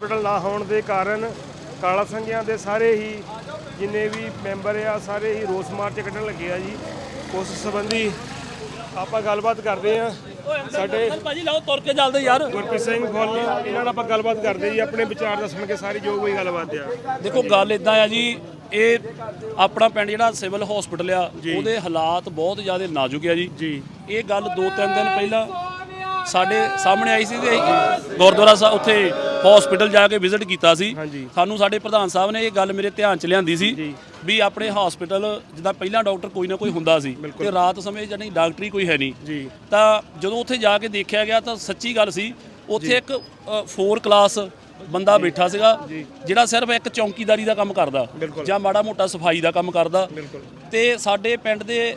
Hospital ਨਾ ਹੋਣ ਦੇ ਕਾਰਨ ਕਾਲਾ ਸੰਘਿਆਂ ਦੇ ਸਾਰੇ ਹੀ ਜਿੰਨੇ ਵੀ ਮੈਂਬਰ ਆ ਸਾਰੇ ਹੀ ਰੋਸ ਮਾਰਚ ਕੱਢਣ ਲੱਗੇ ਆ ਜੀ। ਉਸ ਸੰਬੰਧੀ ਆਪਾਂ ਗੱਲਬਾਤ ਕਰਦੇ ਆ। ਸਾਡੇ ਭਾਜੀ ਲਾਓ ਤੁਰ ਕੇ ਚੱਲਦੇ ਯਾਰ। ਗੁਰਪ੍ਰੀਤ ਸਿੰਘ ਫੁੱਲ ਇਹਨਾਂ ਨਾਲ ਆਪਾਂ ਗੱਲਬਾਤ ਕਰਦੇ ਜੀ ਆਪਣੇ ਵਿਚਾਰ ਦੱਸਣਗੇ ਸਾਰੀ ਜੋ ਕੋਈ ਗੱਲਬਾਤ ਆ। ਦੇਖੋ ਗੱਲ ਇਦਾਂ ਆ ਜੀ ਇਹ ਆਪਣਾ ਪਿੰਡ ਜਿਹੜਾ ਸਿਵਲ ਹਸਪੀਟਲ ਆ ਉਹਦੇ ਹਾਲਾਤ ਬਹੁਤ ਜ਼ਿਆਦਾ ਨਾਜ਼ੁਕ ਆ ਜੀ। ਜੀ। ਇਹ ਗੱਲ ਦੋ ਤਿੰਨ ਦਿਨ ਪਹਿਲਾਂ ਸਾਡੇ ਸਾਹਮਣੇ ਆਈ ਸੀ ਤੇ ਗੁਰਦੁਆਰਾ ਸਾਹਿਬ ਉੱਥੇ ਹਸਪੀਟਲ ਜਾ ਕੇ ਵਿਜ਼ਿਟ ਕੀਤਾ ਸੀ। ਹਾਂਜੀ। ਸਾਨੂੰ ਸਾਡੇ ਪ੍ਰਧਾਨ ਸਾਹਿਬ ਨੇ ਇਹ ਗੱਲ ਮੇਰੇ ਧਿਆਨ ਚ ਲਿਆਂਦੀ ਸੀ ਵੀ ਆਪਣੇ ਹਸਪੀਟਲ ਜਿੱਦਾਂ ਪਹਿਲਾਂ ਡਾਕਟਰ ਕੋਈ ਨਾ ਕੋਈ ਹੁੰਦਾ ਸੀ ਤੇ ਰਾਤ ਸਮੇਂ ਜਾਨੀ ਡਾਕਟਰੀ ਕੋਈ ਹੈ ਨਹੀਂ। ਜੀ। ਤਾਂ ਜਦੋਂ ਉੱਥੇ ਜਾ ਕੇ ਦੇਖਿਆ ਗਿਆ ਤਾਂ ਸੱਚੀ ਗੱਲ ਸੀ ਉੱਥੇ ਇੱਕ 4 ਕਲਾਸ ਬੰਦਾ ਬੈਠਾ ਸੀਗਾ ਜਿਹੜਾ ਸਿਰਫ ਇੱਕ ਚੌਕੀਦਾਰੀ ਦਾ ਕੰਮ ਕਰਦਾ। ਜਾਂ ਮਾੜਾ ਮੋਟਾ ਸਫ਼ਾਈ ਦਾ ਕੰਮ ਕਰਦਾ। ਤੇ ਸਾਡੇ ਪਿੰਡ ਦੇ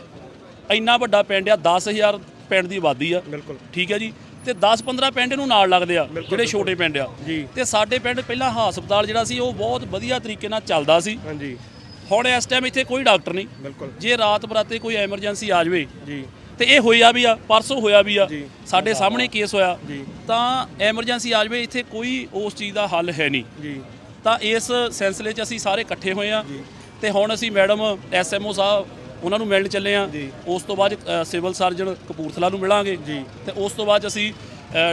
ਇੰਨਾ ਵੱਡਾ ਪਿੰਡ ਆ 10000 ਪਿੰਡ ਦੀ ਆਬਾਦੀ ਆ। ਬਿਲਕੁਲ। ਠੀਕ ਹੈ ਜੀ। ਤੇ 10-15 ਪਿੰਡ ਨੂੰ ਨਾਲ ਲੱਗਦੇ ਆ ਜਿਹੜੇ ਛੋਟੇ ਪਿੰਡ ਆ। ਤੇ ਸਾਡੇ ਪਿੰਡ ਪਹਿਲਾਂ ਹਸਪਤਾਲ ਜਿਹੜਾ ਸੀ ਉਹ ਬਹੁਤ ਵਧੀਆ ਤਰੀਕੇ ਨਾਲ ਚੱਲਦਾ ਸੀ। ਹਾਂਜੀ। ਹੁਣ ਇਸ ਟਾਈਮ ਇੱਥੇ ਕੋਈ ਡਾਕਟਰ ਨਹੀਂ। ਬਿਲਕੁਲ। ਜੇ ਰਾਤ ਬਰਾਤੇ ਕੋਈ ਐਮਰਜੈਂਸੀ ਆ ਜਾਵੇ ਜੀ। ਤੇ ਇਹ ਹੋਇਆ ਵੀ ਆ ਪਰਸੋਂ ਹੋਇਆ ਵੀ ਆ। ਸਾਡੇ ਸਾਹਮਣੇ ਕੇਸ ਹੋਇਆ। ਤਾਂ ਐਮਰਜੈਂਸੀ ਆ ਜਾਵੇ ਇੱਥੇ ਕੋਈ ਉਸ ਚੀਜ਼ ਦਾ ਹੱਲ ਹੈ ਨਹੀਂ। ਜੀ। ਤਾਂ ਇਸ ਸਿਲਸਿਲੇ 'ਚ ਅਸੀਂ ਸਾਰੇ ਇਕੱਠੇ ਹੋਏ ਆ। ਤੇ ਹੁਣ ਅਸੀਂ ਮੈਡਮ ਐਸਐਮਓ ਸਾਹਿਬ ਉਹਨਾਂ ਨੂੰ ਮਿਲਣ ਚੱਲੇ ਆ। ਉਸ ਤੋਂ ਬਾਅਦ ਅ, ਸਿਵਲ ਸਰਜਨ ਕਪੂਰਥਲਾ ਨੂੰ ਮਿਲਾਂਗੇ। ਤੇ ਉਸ ਤੋਂ ਬਾਅਦ ਅਸੀਂ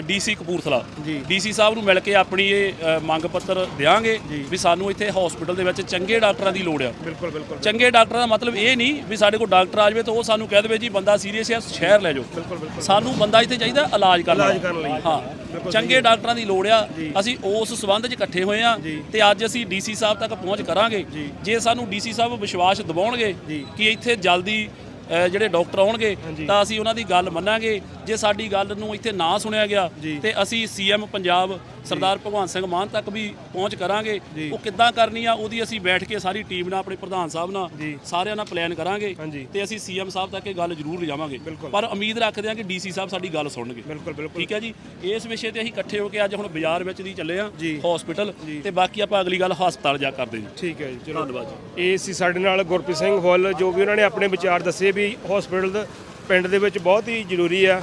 ਡੀਸੀ ਕਪੂਰਥਲਾ ਜੀ। ਡੀਸੀ ਸਾਹਿਬ ਨੂੰ ਮਿਲ ਕੇ ਆਪਣੀ ਇਹ ਅ, ਮੰਗ ਪੱਤਰ ਦੇਵਾਂਗੇ ਜੀ। ਵੀ ਸਾਨੂੰ ਇੱਥੇ ਹਸਪੀਟਲ ਦੇ ਵਿੱਚ ਚੰਗੇ ਡਾਕਟਰਾਂ ਦੀ ਲੋੜ ਆ ਬਿਲਕੁਲ ਬਿਲਕੁਲ ਚੰਗੇ ਡਾਕਟਰਾਂ ਦਾ ਮਤਲਬ ਇਹ ਨਹੀਂ ਵੀ ਸਾਡੇ ਕੋਲ ਡਾਕਟਰ ਆ ਜਾਵੇ ਤਾਂ ਉਹ ਸਾਨੂੰ ਕਹਿ ਦੇਵੇ ਜੀ ਬੰਦਾ ਸੀਰੀਅਸ ਹੈ ਸ਼ਹਿਰ ਲੈ ਜਾਓ ਬਿਲਕੁਲ ਬਿਲਕੁਲ ਸਾਨੂੰ ਬੰਦਾ ਇੱਥੇ ਚਾਹੀਦਾ ਇਲਾਜ ਕਰਨ ਇਲਾਜ ਵਾਲਾ। ਕਰਨ ਲਈ। ਹਾਂ ਚੰਗੇ ਡਾਕਟਰਾਂ ਦੀ ਲੋੜ ਆ ਅਸੀਂ ਉਸ ਸਬੰਧ 'ਚ ਇਕੱਠੇ ਹੋਏ ਆ। ਤੇ ਅੱਜ ਅਸੀਂ ਡੀਸੀ ਸਾਹਿਬ ਤੱਕ ਪਹੁੰਚ ਕਰਾਂਗੇ ਜੀ। ਸਾਨੂੰ ਡੀਸੀ ਸਾਹਿਬ ਵਿਸ਼ਵਾਸ ਦਿਵਾਉਣਗੇ। ਕਿ ਇੱਥੇ ਜਲਦੀ ਅ, ਜਿਹੜੇ ਡਾਕਟਰ ਆਉਣਗੇ। ਤਾਂ ਅਸੀਂ ਉਹਨਾਂ ਦੀ ਗੱਲ ਮੰਨਾਂਗੇ ਜੇ ਸਾਡੀ ਗੱਲ ਨੂੰ ਇੱਥੇ ਨਾ ਸੁਣਿਆ ਗਿਆ। ਤੇ ਅਸੀਂ ਸੀਐਮ ਪੰਜਾਬ ਸਰਦਾਰ ਭਗਵੰਤ ਸਿੰਘ ਮਾਨ ਤੱਕ ਵੀ ਪਹੁੰਚ ਕਰਾਂਗੇ। ਉਹ ਕਿੱਦਾਂ ਕਰਨੀ ਆ ਉਹਦੀ ਅਸੀਂ ਬੈਠ ਕੇ ਸਾਰੀ ਟੀਮ ਨਾਲ ਆਪਣੇ ਪ੍ਰਧਾਨ ਸਾਹਿਬ ਨਾਲ। ਸਾਰਿਆਂ ਨਾਲ ਪਲਾਨ ਕਰਾਂਗੇ। ਤੇ ਅਸੀਂ ਸੀਐਮ ਸਾਹਿਬ ਤੱਕ ਇਹ ਗੱਲ ਜ਼ਰੂਰ ਲਿਜਾਵਾਂਗੇ। ਪਰ ਉਮੀਦ ਰੱਖਦੇ ਹਾਂ ਕਿ ਡੀਸੀ ਸਾਹਿਬ ਸਾਡੀ ਗੱਲ ਸੁਣਨਗੇ ਬਿਲਕੁਲ ਬਿਲਕੁਲ ਠੀਕ ਹੈ ਜੀ ਇਸ ਵਿਸ਼ੇ ਤੇ ਅਸੀਂ ਇਕੱਠੇ ਹੋ ਕੇ ਅੱਜ ਹੁਣ ਬਾਜ਼ਾਰ ਵਿੱਚ ਦੀ ਚੱਲੇ ਆ। ਹਸਪੀਟਲ ਤੇ ਬਾਕੀ ਆਪਾਂ ਅਗਲੀ ਗੱਲ ਹਸਪਤਾਲ ਜਾ ਕਰਦੇ ਜੀ ਠੀਕ ਹੈ ਜੀ ਧੰਨਵਾਦ ਜੀ ਇਹ ਸੀ ਸਾਡੇ ਨਾਲ ਗੁਰਪ੍ਰੀਤ ਸਿੰਘ ਫੁੱਲ ਜੋ ਵੀ ਉਹਨਾਂ ਨੇ ਆਪਣੇ ਵਿਚਾਰ ਦੱਸੇ ਵੀ ਹਸਪੀਟਲ ਪਿੰਡ ਦੇ ਵਿੱਚ ਬਹੁਤ ਹੀ ਜ਼ਰੂਰੀ ਆ।